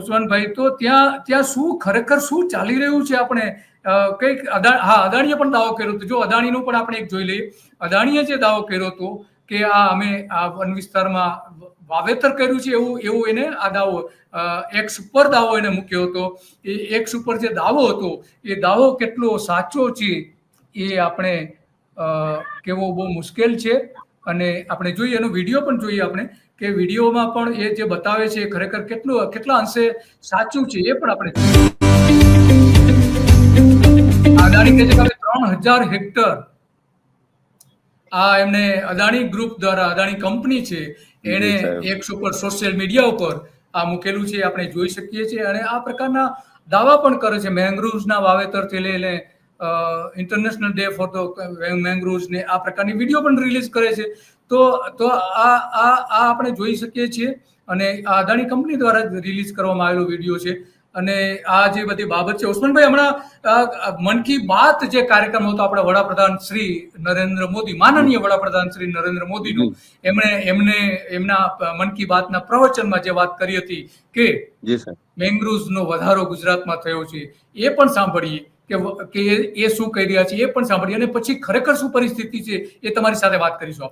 ઉસ્માનભાઈ તો ત્યાં ત્યાં શું ખરેખર શું ચાલી રહ્યું છે આપણે? કંઈક અદા, હા, અદાણીએ પણ દાવો કર્યો હતો. જો, અદાણીનો પણ આપણે એક જોઈ લઈએ. અદાણીએ જે દાવો કર્યો હતો કે આ અમે આ વન વિસ્તારમાં વાવેતર કર્યું છે એવું એવું એને આ દાવો એક્સ ઉપર દાવો એને મૂક્યો હતો. એ એક્સ ઉપર જે દાવો હતો, એ દાવો કેટલો સાચો છે એ આપણે કેવો બહુ મુશ્કેલ છે. અને આપણે જોઈએ એનો વીડિયો પણ જોઈએ આપણે કે વિડીયોમાં પણ એ જે બતાવે છે એ ખરેખર કેટલું કેટલા અંશે સાચું છે એ પણ આપણે અદાણી કહે છે કે ત્રણ હજાર હેક્ટર આ એમને અદાણી ગ્રુપ દ્વારા અદાણી કંપની છે એને એક ઉપર સોશિયલ મીડિયા ઉપર આ મૂકેલું છે આપણે જોઈ શકીએ છીએ અને આ પ્રકારના દાવા પણ કરે છે. મેંગ્રુવ્સના વાવેતરથી લઈને international day for the mangroves ને આ પ્રકારની વીડિયો પણ રિલીઝ કરે છે. તો તો આ આ આ આપણે જોઈ શકીએ છીએ અને આ અદાણી કંપની દ્વારા રિલીઝ કરવામાં આવેલો વીડિયો છે. અને આ જે બધી બાબત છે ઓસમાનભાઈ હમણાં મન કી બાત જે કાર્યક્રમ હતો આપણા વડાપ્રધાન શ્રી નરેન્દ્ર મોદી માનનીય વડાપ્રધાન શ્રી નરેન્દ્ર મોદીનો એમણે એમને એમના મન કી બાતના પ્રવચનમાં જે વાત કરી હતી કે મેંગ્રુવ્સનો વધારો ગુજરાતમાં થયો છે એ પણ સાંભળીએ. કે એ શું કહી રહ્યા છે એ પણ સાંભળીએ અને પછી ખરેખર શું પરિસ્થિતિ છે એ તમારી સાથે વાત કરીશું આપણે.